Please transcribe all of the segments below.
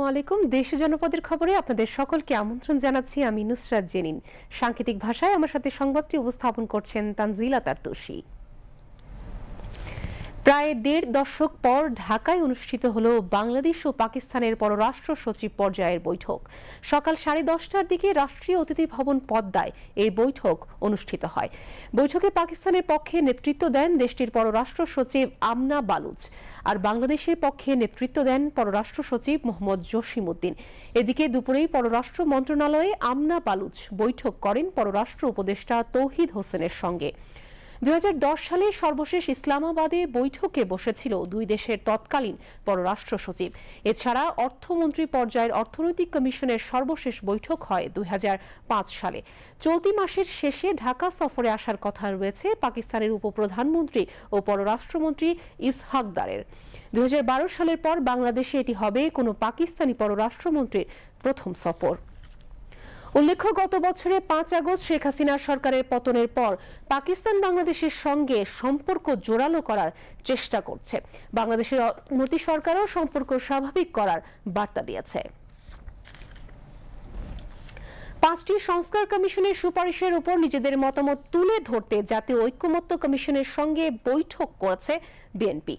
আসসালামু আলাইকুম দেশ জনপদের খবরে আপনাদের সকলকে আমন্ত্রণ জানাচ্ছি আমি নুসরাত জেনিন। সাংকেতিক ভাষায় আমার সাথে সংবাদটি উপস্থাপন করছেন তানজিলা তারতুষি প্রায় দেড় দশক পর ঢাকায় অনুষ্ঠিত হল বাংলাদেশ ও পাকিস্তানের পররাষ্ট্র সচিব পর্যায়ের বৈঠক। সকাল সাড়ে দশটার দিকে রাষ্ট্রীয় অতিথি ভবন পদ্মায় এই বৈঠক অনুষ্ঠিত হয়। বৈঠকে পাকিস্তানের পক্ষে নেতৃত্ব দেন দেশটির পররাষ্ট্র সচিব আমনা বালুচ। আর বাংলাদেশের পক্ষে নেতৃত্ব দেন পররাষ্ট্র সচিব মোহাম্মদ জসিম উদ্দিন এদিকে দুপুরেই পররাষ্ট্র মন্ত্রণালয়ে আমনা বালুচ বৈঠক করেন পররাষ্ট্র উপদেষ্টা তৌহিদ হোসেনের সঙ্গে। দুই হাজার দশ সালে সর্বশেষ ইসলামাবাদে বৈঠকে বসেছিল দুই দেশের তৎকালীন পররাষ্ট্র সচিব। এছাড়া অর্থমন্ত্রী পর্যায়ের অর্থনৈতিক কমিশনের সর্বশেষ বৈঠক হয় দুই হাজার পাঁচ সালে। চলতি মাসের শেষে ঢাকা সফরে আসার কথা রয়েছে পাকিস্তানের উপপ্রধানমন্ত্রী ও পররাষ্ট্রমন্ত্রী ইসহাকদারের দুই সালের পর বাংলাদেশে এটি হবে কোনো পাকিস্তানি পররাষ্ট্রমন্ত্রীর প্রথম সফর। উল্লেখ্য, গত বছরে পাঁচ আগস্ট শেখ হাসিনার সরকারের পতনের পর পাকিস্তান বাংলাদেশের সঙ্গে সম্পর্ক জোরালো করার চেষ্টা করছে। বাংলাদেশের মোদী সরকারও সম্পর্ক স্বাভাবিক করার বার্তা দিয়েছে। পাঁচটি সংস্কার কমিশনের সুপারিশের উপর নিজেদের মতামত তুলে ধরতে জাতীয় ঐক্যমত্য কমিশনের সঙ্গে বৈঠক করেছে বিএনপি।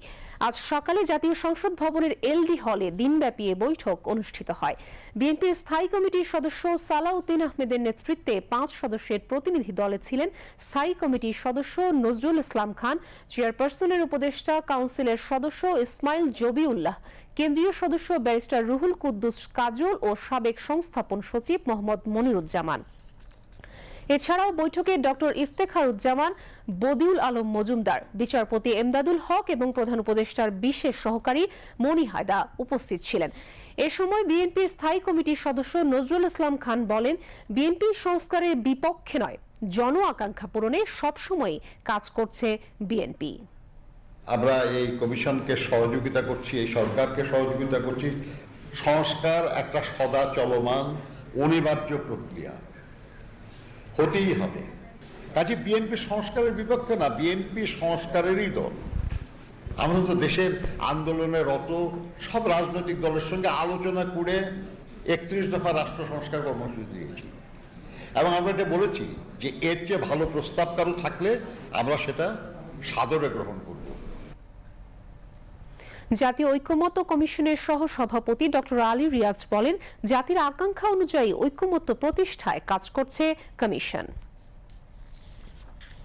আজ সকালে জাতীয় সংসদ ভবনের এলডি হলে দিনব্যাপী এ বৈঠক অনুষ্ঠিত হয়। বিএনপির স্থায়ী কমিটির সদস্য সালাউদ্দিন আহমেদের নেতৃত্বে পাঁচ সদস্যের প্রতিনিধি দলে ছিলেন স্থায়ী কমিটির সদস্য নজরুল ইসলাম খান, চেয়ারপারসনের উপদেষ্টা কাউন্সিলের সদস্য ইসমাইল জবিউল্লাহ। কেন্দ্রীয় সদস্য ব্যারিস্টার রুহুল কুদ্দুস কাজল ও সাবেক সংস্থাপন সচিব মোহাম্মদ মনিরুজ্জামান। এছাড়াও বৈঠকে ডক্টর ইফতেখারুজ্জামান, বদিউল আলম মজুমদার, বিচারপতি এমদাদুল হক এবং প্রধান উপদেষ্টার বিশেষ সহকারী মনি হায়দা উপস্থিত ছিলেন। এ সময় বিএনপির স্থায়ী কমিটির সদস্য নজরুল ইসলাম খান বলেন, বিএনপি সংস্কারের বিপক্ষে নয়, জন আকাঙ্ক্ষা পূরণে সবসময় কাজ করছে বিএনপি। আমরা এই কমিশনকে সহযোগিতা করছি, এই সরকারকে সহযোগিতা করছি। সংস্কার একটা সদা চলমান, অনিবার্য প্রক্রিয়া। হতেই হবে। কাজে বিএনপি সংস্কারের বিপক্ষে না, বিএনপি সংস্কারেরই দল। আমরা তো দেশের আন্দোলনে রত, সব রাজনৈতিক দলের সঙ্গে আলোচনা করে একত্রিশ দফা রাষ্ট্র সংস্কার কর্মসূচি দিয়েছি। এবং আমরা এটা বলেছি যে এর চেয়ে ভালো প্রস্তাব কারও থাকলে আমরা সেটা সাদরে গ্রহণ করব জাতীয় ঐক্যমত্য কমিশনের সহ সভাপতি ডক্টর আলী রিয়াজ বলেন, জাতির আকাঙ্ক্ষা অনুযায়ী ঐক্যমত্য প্রতিষ্ঠায় কাজ করছে কমিশন।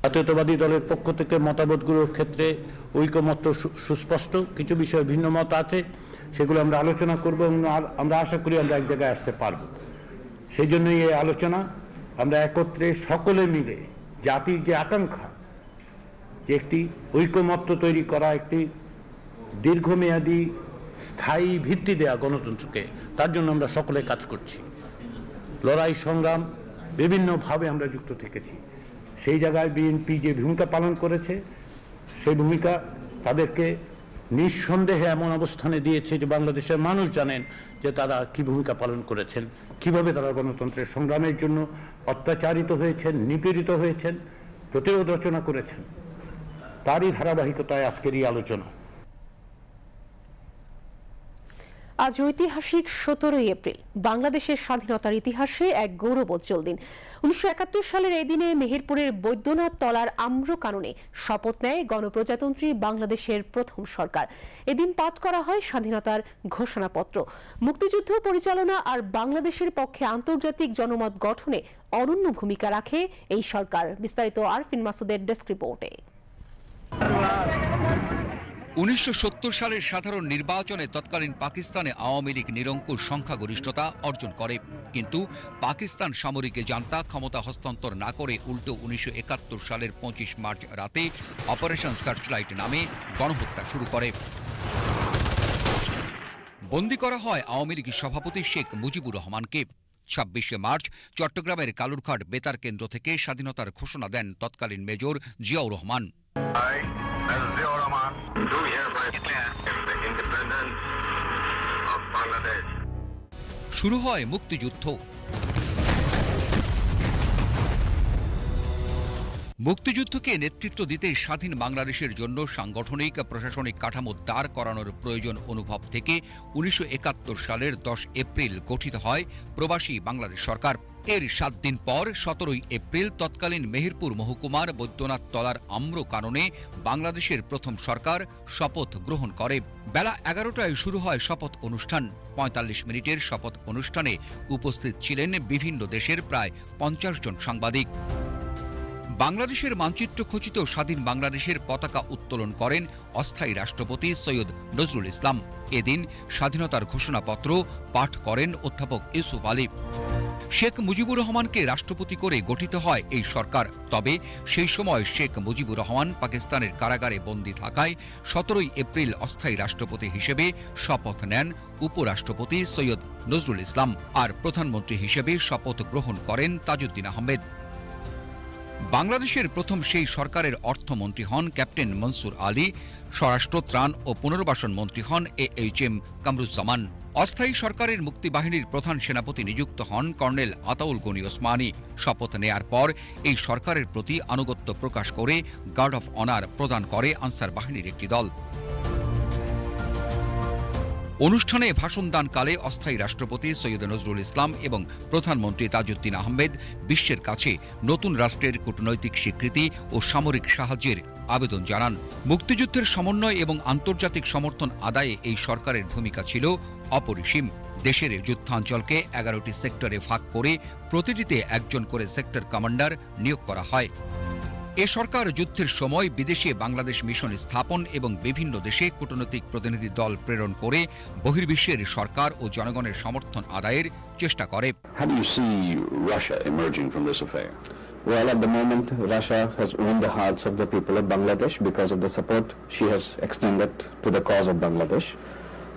জাতীয়তাবাদী দলের পক্ষ থেকে মতামতগুলোর ক্ষেত্রে ঐকমত্য সুস্পষ্ট। কিছু বিষয়ে ভিন্ন মত আছে, সেগুলো আমরা আলোচনা করব এবং আমরা আশা করি আমরা এক জায়গায় আসতে পারব। সেই জন্যই এই আলোচনা। আমরা একত্রে সকলে মিলে জাতির যে আকাঙ্ক্ষা, যে একটি ঐকমত্য তৈরি করা, একটি দীর্ঘমেয়াদী স্থায়ী ভিত্তি দেয়া গণতন্ত্রকে, তার জন্য আমরা সকলে কাজ করছি। লড়াই সংগ্রাম বিভিন্নভাবে আমরা যুক্ত থেকেছি। সেই জায়গায় বিএনপি যে ভূমিকা পালন করেছে, সেই ভূমিকা তাদেরকে নিঃসন্দেহে এমন অবস্থানে দিয়েছে যে বাংলাদেশের মানুষ জানেন যে তারা কি ভূমিকা পালন করেছেন, কীভাবে তারা গণতন্ত্রের সংগ্রামের জন্য অত্যাচারিত হয়েছেন, নিপীড়িত হয়েছেন, প্রতিরোধ রচনা করেছেন। তারই ধারাবাহিকতায় আজকের এই আলোচনা। আজ ঐতিহাসিক সতেরোই এপ্রিল, বাংলাদেশের স্বাধীনতার ইতিহাসে এক গৌরবোজ্জ্বল দিন উনিশশো একাত্তর সালের এই দিনে মেহেরপুরের বৈদ্যনাথ তলার আম্র কাননে শপথ নেয় গণপ্রজাতন্ত্রী বাংলাদেশের প্রথম সরকার। এদিন পাঠ করা হয় স্বাধীনতার ঘোষণাপত্র। মুক্তিযুদ্ধ পরিচালনা আর বাংলাদেশের পক্ষে আন্তর্জাতিক জনমত গঠনে অনন্য ভূমিকা রাখে এই সরকার। বিস্তারিত আরফিন মাসুদের ডেস্ক রিপোর্টে। উনিশশো সত্তর সালের সাধারণ নির্বাচনে তৎকালীন পাকিস্তানে আওয়ামী লীগ নিরঙ্কুশ সংখ্যাগরিষ্ঠতা অর্জন করে। কিন্তু পাকিস্তান সামরিক জান্তা ক্ষমতা হস্তান্তর না করে উল্টো উনিশশো একাত্তর সালের পঁচিশ মার্চ রাতে অপারেশন সার্চলাইট নামে গণহত্যা শুরু করে। বন্দী করা হয় আওয়ামী লীগ সভাপতি শেখ মুজিবুর রহমানকে। ছাব্বিশে মার্চ চট্টগ্রামের কালুরঘাট বেতার কেন্দ্র থেকে স্বাধীনতার ঘোষণা দেন তৎকালীন major Ziaur Rahman. As Rahman, do hereby declare the independence of Bangladesh. শুরু হয় মুক্তিযুদ্ধ মুক্তিযুদ্ধকে নেতৃত্ব দিতে স্বাধীন বাংলাদেশের জন্য সাংগঠনিক, প্রশাসনিক কাঠামো দাঁড় করানোর প্রয়োজন অনুভব থেকে উনিশশো একাত্তর সালের দশ এপ্রিল গঠিত হয় প্রবাসী বাংলাদেশ সরকার। এর সাত দিন পর, সতেরোই এপ্রিল তৎকালীন মেহেরপুর মহকুমার বৈদ্যনাথ তলার আম্র কাননে বাংলাদেশের প্রথম সরকার শপথ গ্রহণ করে। বেলা এগারোটায় শুরু হয় শপথ অনুষ্ঠান। পঁয়তাল্লিশ মিনিটের শপথ অনুষ্ঠানে উপস্থিত ছিলেন বিভিন্ন দেশের প্রায় পঞ্চাশ জন সাংবাদিক। বাংলাদেশের মানচিত্র খচিত স্বাধীন বাংলাদেশের পতাকা উত্তোলন করেন অস্থায়ী রাষ্ট্রপতি সৈয়দ নজরুল ইসলাম। এদিন স্বাধীনতার ঘোষণাপত্র পাঠ করেন অধ্যাপক ইউসুফ আলী। শেখ মুজিবুর রহমানকে রাষ্ট্রপতি করে গঠিত হয় এই সরকার। তবে সেই সময় শেখ মুজিবুর রহমান পাকিস্তানের কারাগারে বন্দী থাকায় সতেরোই এপ্রিল অস্থায়ী রাষ্ট্রপতি হিসেবে শপথ নেন উপরাষ্ট্রপতি সৈয়দ নজরুল ইসলাম। আর প্রধানমন্ত্রী হিসেবে শপথ গ্রহণ করেন তাজউদ্দিন আহমেদ। বাংলাদেশের প্রথম সেই সরকারের অর্থমন্ত্রী হন ক্যাপ্টেন মনসুর আলী, স্বরাষ্ট্র, ত্রাণ ও পুনর্বাসন মন্ত্রী হন এ এইচ এম কামরুজ্জামান। অস্থায়ী সরকারের মুক্তিবাহিনীর প্রধান সেনাপতি নিযুক্ত হন কর্নেল আতাউল গনি ওসমানী। শপথ নেয়ার পর এই সরকারের প্রতি আনুগত্য প্রকাশ করে গার্ড অফ অনার প্রদান করে আনসার বাহিনীর একটি দল। অনুষ্ঠানে ভাষণ দানকালে অস্থায়ী রাষ্ট্রপতি সৈয়দ নজরুল ইসলাম এবং প্রধানমন্ত্রী তাজউদ্দিন আহমেদ বিশ্বের কাছে নতুন রাষ্ট্রের কূটনৈতিক স্বীকৃতি ও সামরিক সাহায্যের আবেদন জানান। মুক্তিযুদ্ধের সমন্বয় এবং আন্তর্জাতিক সমর্থন আদায়ে এই সরকারের ভূমিকা ছিল অপরিসীম। দেশের যুদ্ধাঞ্চলকে এগারোটি সেক্টরে ভাগ করে প্রতিটিতে একজন করে সেক্টর কমান্ডার নিয়োগ করা হয়। এ সরকার যুদ্ধের সময় বিদেশে বাংলাদেশ মিশন স্থাপন এবং বিভিন্ন দেশে কূটনৈতিক প্রতিনিধি দল প্রেরণ করে বহির্বিশ্বের সরকার ও জনগণের সমর্থন আদায়ের চেষ্টা করে? Well, at the moment, Russia has won the hearts of the people of Bangladesh because of the support she has extended to the cause of Bangladesh.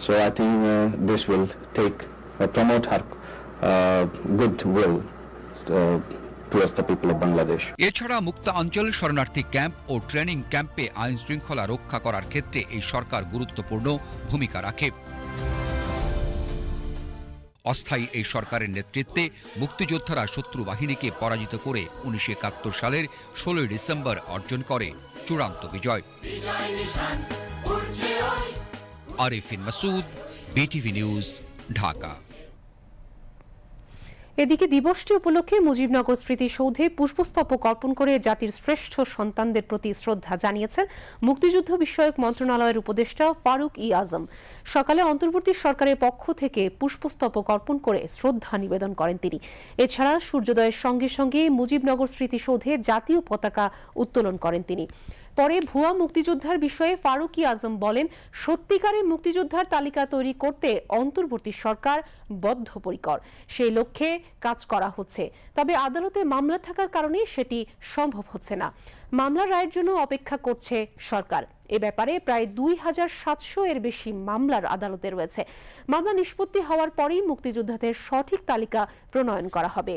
So I think uh, this will take uh, promote her uh, goodwill uh, এছাড়া মুক্তাঞ্চল শরণার্থী camp ও training ক্যাম্পে আইন শৃঙ্খলা রক্ষা করার ক্ষেত্রে এই সরকার গুরুত্বপূর্ণ ভূমিকা রাখে। অস্থায়ী এই সরকারের নেতৃত্বে মুক্তিযোদ্ধারা শত্রু বাহিনীকে পরাজিত করে উনিশশো একাত্তর সালের ষোলোই ডিসেম্বর অর্জন করে চূড়ান্ত বিজয়। Arifin Masud, BTV news, Dhaka. এদিকে দিবসটি উপলক্ষে মুজিবনগর স্মৃতিসৌধে পুষ্পস্তবক অর্পণ করে জাতির শ্রেষ্ঠ সন্তানদের প্রতি শ্রদ্ধা জানিয়েছেন মুক্তিযুদ্ধ বিষয়ক মন্ত্রণালয়ের উপদেষ্টা ফারুক ই আজম। সকালে অন্তর্বর্তী সরকারের পক্ষ থেকে পুষ্পস্তবক অর্পণ করে শ্রদ্ধা নিবেদন করেন তিনি। এছাড়া সূর্যোদয়ের সঙ্গে সঙ্গে মুজিবনগর স্মৃতিসৌধে জাতীয় পতাকা উত্তোলন করেন তিনি। পরে ভুয়া মুক্তিযোদ্ধার বিষয়ে ফারুকি আজম বলেন, সত্যিকারের মুক্তিযোদ্ধার তালিকা তৈরি করতে অন্তর্বর্তী সরকার বদ্ধপরিকর। সেই লক্ষ্যে কাজ করা হচ্ছে। তবে আদালতে মামলা থাকার কারণে সেটি সম্ভব হচ্ছে না। মামলার রায়ের জন্য অপেক্ষা করছে সরকার। এ ব্যাপারে প্রায় দুই হাজার সাতশো এর বেশি মামলার আদালতে রয়েছে। মামলা নিষ্পত্তি হওয়ার পরেই মুক্তিযোদ্ধাদের সঠিক তালিকা প্রণয়ন করা হবে।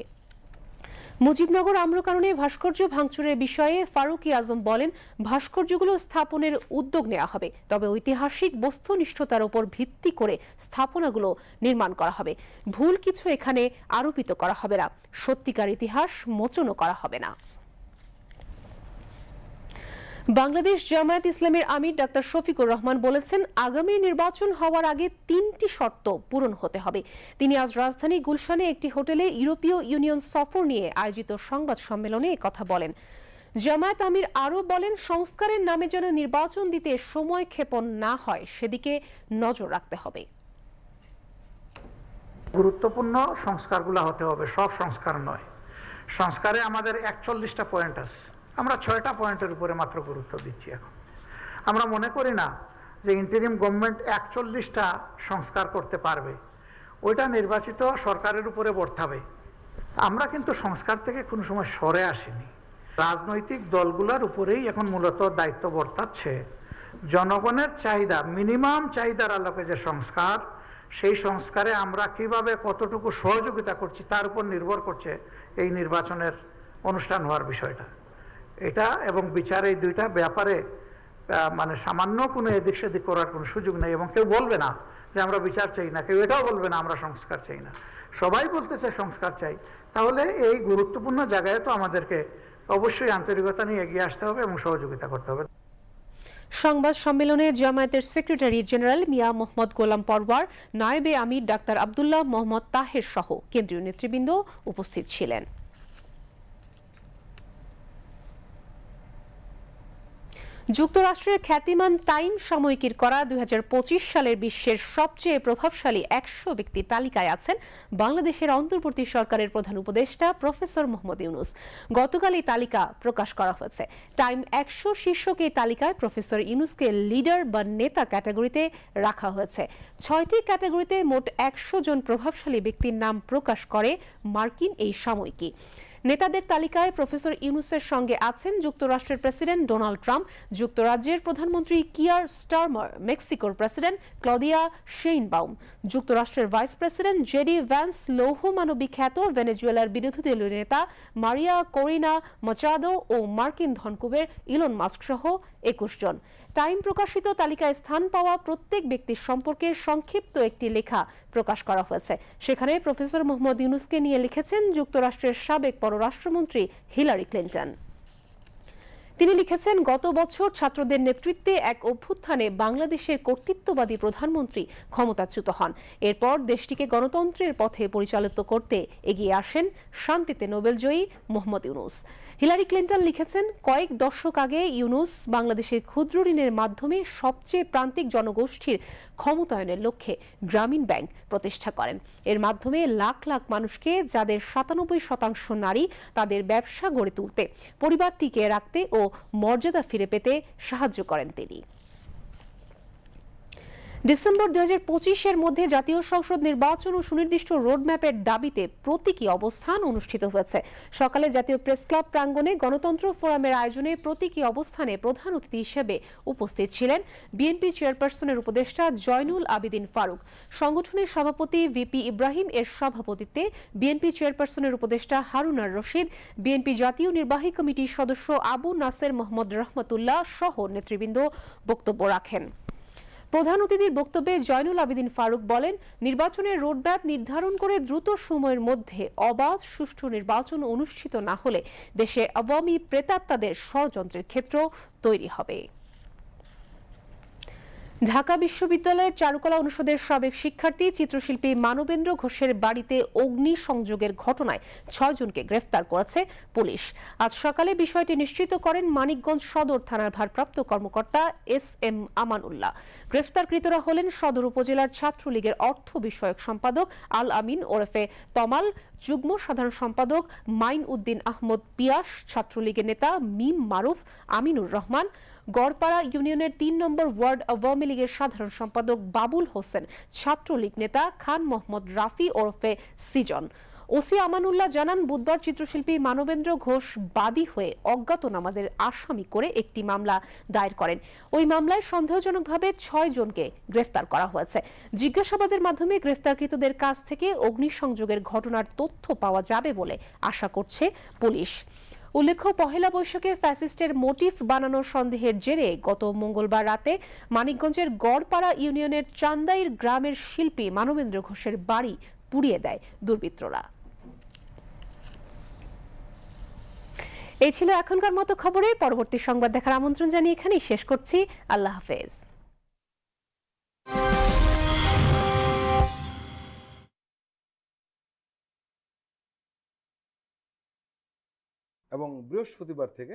মুজিবনগর আম্রকারণে ভাস্কর্য ভাঙচুরের বিষয়ে ফারুকি আজম বলেন, ভাস্কর্যগুলো স্থাপনের উদ্যোগ নেওয়া হবে, তবে ঐতিহাসিক বস্তুনিষ্ঠতার উপর ভিত্তি করে স্থাপনাগুলো নির্মাণ করা হবে। ভুল কিছু এখানে আরোপিত করা হবে না। সত্যিকার ইতিহাস মোচনও করা হবে না। বাংলাদেশ জামায়াত ইসলামের আমির ডাক্তার শফিকুর রহমান বলেছেন, আগামী নির্বাচন হওয়ার আগে তিনটি শর্ত পূরণ হতে হবে। তিনি আজ রাজধানী গুলশানে একটি হোটেলে ইউরোপীয় ইউনিয়ন সফর নিয়ে আয়োজিত সংবাদ সম্মেলনে কথা বলেন। জামায়াত আমির আরও বলেন, সংস্কারের নামে যেন নির্বাচন দিতে সময় ক্ষেপণ না হয়, সেদিকে নজর রাখতে হবে। গুরুত্বপূর্ণ সংস্কারগুলো হতে হবে, সব সংস্কার নয়। সংস্কারে আমাদের একচল্লিশটা পয়েন্ট আছে। আমরা ছয়টা পয়েন্টের উপরে মাত্র গুরুত্ব দিচ্ছি এখন। আমরা মনে করি না যে ইন্টারিম গভর্নমেন্ট একচল্লিশটা সংস্কার করতে পারবে। ওইটা নির্বাচিত সরকারের উপরে বর্তাবে। আমরা কিন্তু সংস্কার থেকে কোনো সময় সরে আসিনি। রাজনৈতিক দলগুলোর উপরেই এখন মূলত দায়িত্ব বর্তাচ্ছে। জনগণের চাহিদা মিনিমাম চাহিদার আলোকে যে সংস্কার, সেই সংস্কারে আমরা কীভাবে কতটুকু সহযোগিতা করছি, তার উপর নির্ভর করছে এই নির্বাচনের অনুষ্ঠান হওয়ার বিষয়টা। এটা এবং বিচার এই দুইটা ব্যাপারে মানে সামান্য কোনো এদিক সেদিক করার কোনো সুযোগ নেই এবং কেউ বলবে না যে আমরা বিচার চাই না, কেউ এটাও বলবে না আমরা সংস্কার চাই না। সবাই বলতে বলতেছে সংস্কার চাই। তাহলে এই গুরুত্বপূর্ণ জায়গায় তো আমাদেরকে অবশ্যই আন্তরিকতা নিয়ে এগিয়ে আসতে হবে এবং সহযোগিতা করতে হবে। সংবাদ সম্মেলনে জামায়াতের সেক্রেটারি জেনারেল মিয়া মোহাম্মদ গোলাম পরওয়ার, নায়েবে আমির ডাক্তার আব্দুল্লাহ মোহাম্মদ তাহের সহ কেন্দ্রীয় নেতৃবৃন্দ উপস্থিত ছিলেন। যুক্তরাষ্ট্রের খ্যাতিমান টাইম সাময়িকীর করা দুই হাজার পঁচিশ সালের বিশ্বের সবচেয়ে প্রভাবশালী একশো ব্যক্তির তালিকায় আছেন বাংলাদেশের অন্তর্বর্তী সরকারের প্রধান উপদেষ্টা প্রফেসর মোহাম্মদ ইউনুস। গতকাল এই তালিকা প্রকাশ করা হয়েছে। টাইম একশো শীর্ষক এই তালিকায় প্রফেসর ইউনুসকে লিডার বা নেতা ক্যাটাগরিতে রাখা হয়েছে। ছয়টি ক্যাটাগরিতে মোট একশো জন প্রভাবশালী ব্যক্তির নাম প্রকাশ করে মার্কিন এই সাময়িকী। নেতাদের তালিকায় প্রফেসর ইউনুসের সঙ্গে আছেন যুক্তরাষ্ট্রের প্রেসিডেন্ট ডোনাল্ড ট্রাম্প, যুক্তরাজ্যের প্রধানমন্ত্রী কিয়ার স্টারমার, মেক্সিকোর প্রেসিডেন্ট ক্লদিয়া শেইনবাউম, যুক্তরাষ্ট্রের ভাইস প্রেসিডেন্ট জেডি ভ্যান্স লৌহ মানবিক খ্যাত ভেনেজুয়েলার বিরোধী দলীয় নেতা মারিয়া করিনা মচাদো ও মার্কিন ধনকুবের ইলন মাস্ক সহ একুশ জন। টাইম প্রকাশিত তালিকায় স্থান পাওয়া প্রত্যেক ব্যক্তির সম্পর্কে সংক্ষিপ্ত একটি লেখা প্রকাশ করা হয়েছে। সেখানে প্রফেসর মোহাম্মদ ইউনুসকে নিয়ে লিখেছেন যুক্তরাষ্ট্রের সাবেক পররাষ্ট্রমন্ত্রী হিলারি ক্লিন্টন। তিনি লিখেছেন, গত বছর ছাত্রদের নেতৃত্বে এক অভ্যুত্থানে বাংলাদেশের কর্তৃত্ববাদী প্রধানমন্ত্রী ক্ষমতাচ্যুত হন। এরপর দেশটিকে গণতন্ত্রের পথে পরিচালিত করতে এগিয়ে আসেন শান্তিতে নোবেলজয়ী মোহাম্মদ ইউনুস। হিলারি ক্লিন্টন লিখেছেন, কয়েক দশক আগে ইউনুস বাংলাদেশের ক্ষুদ্র ঋণের মাধ্যমে সবচেয়ে প্রান্তিক জনগোষ্ঠীর ক্ষমতায়নের লক্ষ্যে গ্রামীণ ব্যাংক প্রতিষ্ঠা করেন। এর মাধ্যমে লাখ লাখ মানুষকে, যাদের সাতানব্বই শতাংশ নারী, তাদের ব্যবসা গড়ে তুলতে পরিবার টিকিয়ে রাখতে ও মর্যাদা ফিরে পেতে সাহায্য করেন তিনি। ডিসেম্বর হাজার পঁচিশের মধ্যে জাতীয় সংসদ নির্বাচন ও সুনির্দিষ্ট রোডম্যাপের দাবিতে প্রতীকী অবস্থান অনুষ্ঠিত হয়েছে। সকালে জাতীয় প্রেস ক্লাব প্রাঙ্গণে গণতন্ত্র ফোরামের আয়োজনে প্রতীকী অবস্থানে প্রধান অতিথি হিসেবে উপস্থিত ছিলেন বিএনপি চেয়ারপারসনের উপদেষ্টা জয়নুল আবিদিন ফারুক। সংগঠনের সভাপতি ভিপি ইব্রাহিম এর সভাপতিত্বে বিএনপি চেয়ারপারসনের উপদেষ্টা হারুনার রশিদ, বিএনপি জাতীয় নির্বাহী কমিটির সদস্য আবু নাসের মোহাম্মদ রহমতুল্লাহ সহ নেতৃবৃন্দ বক্তব্য রাখেন। প্রধান অতিথির বক্তব্যে জয়নুল আবেদিন ফারুক বলেন, নির্বাচনের রোডম্যাপ নির্ধারণ করে দ্রুত সময়ের মধ্যে অবাধ, সুষ্ঠু নির্বাচন অনুষ্ঠিত না হলে দেশে আওয়ামী প্রেতাত্মাদের ষড়যন্ত্রের ক্ষেত্র তৈরি হবে। ঢাকা বিশ্ববিদ্যালয়ের চারুকলা অনুষদের সাবেক শিক্ষার্থী, চিত্রশিল্পী মানবেন্দ্র ঘোষের বাড়িতে অগ্নি সংযোগের ঘটনায় ছয়জনকে গ্রেফতার করেছে পুলিশ। আজ সকালে বিষয়টি নিশ্চিত করেন মানিকগঞ্জ সদর থানার ভারপ্রাপ্ত কর্মকর্তা এস এম আমানুল্লাহ। গ্রেফতারকৃতরা হলেন সদর উপজেলার ছাত্রলীগের অর্থ বিষয়ক সম্পাদক আল আমিন ওরফে তমাল, যুগ্ম সাধারণ সম্পাদক মাইন উদ্দিন আহমদ পিয়াস, ছাত্রলীগের নেতা মিম মারুফ, আমিনুর রহমান গড়পাড়া ইউনিয়নের তিন নম্বর ওয়ার্ড আওয়ামী লীগের সাধারণ সম্পাদক বাবুল হোসেন, ছাত্রলীগ নেতা খান মোহাম্মদ রাফি ওরফে সিজন। ওসি আমানুল্লাহ জানান, বুধবার চিত্রশিল্পী মানবেন্দ্র ঘোষ বাদী হয়ে অজ্ঞাতনামাদের আসামি করে একটি মামলা দায়ের করেন। ওই মামলায় সন্দেহজনকভাবে ছয় জনকে গ্রেফতার করা হয়েছে। জিজ্ঞাসাবাদের মাধ্যমে গ্রেফতারকৃতদের কাছ থেকে অগ্নিসংযোগের ঘটনার তথ্য পাওয়া যাবে বলে আশা করছে পুলিশ। উল্লেখ্য, পহেলা বৈশাখে ফ্যাসিস্টের মোটিফ বানানোর সন্দেহের জেরে গত মঙ্গলবার রাতে মানিকগঞ্জের গড়পাড়া ইউনিয়নের চান্দাইর গ্রামের শিল্পী মানবেন্দ্র ঘোষের বাড়ি পুড়িয়ে দেয় দুর্বৃত্তরা। এই ছিল এখনকার মতো খবরে। পরবর্তী সংবাদ দেখার আমন্ত্রণ জানিয়ে এখানেই শেষ করছি। আল্লাহ হাফেজ। এবং বৃহস্পতিবার থেকে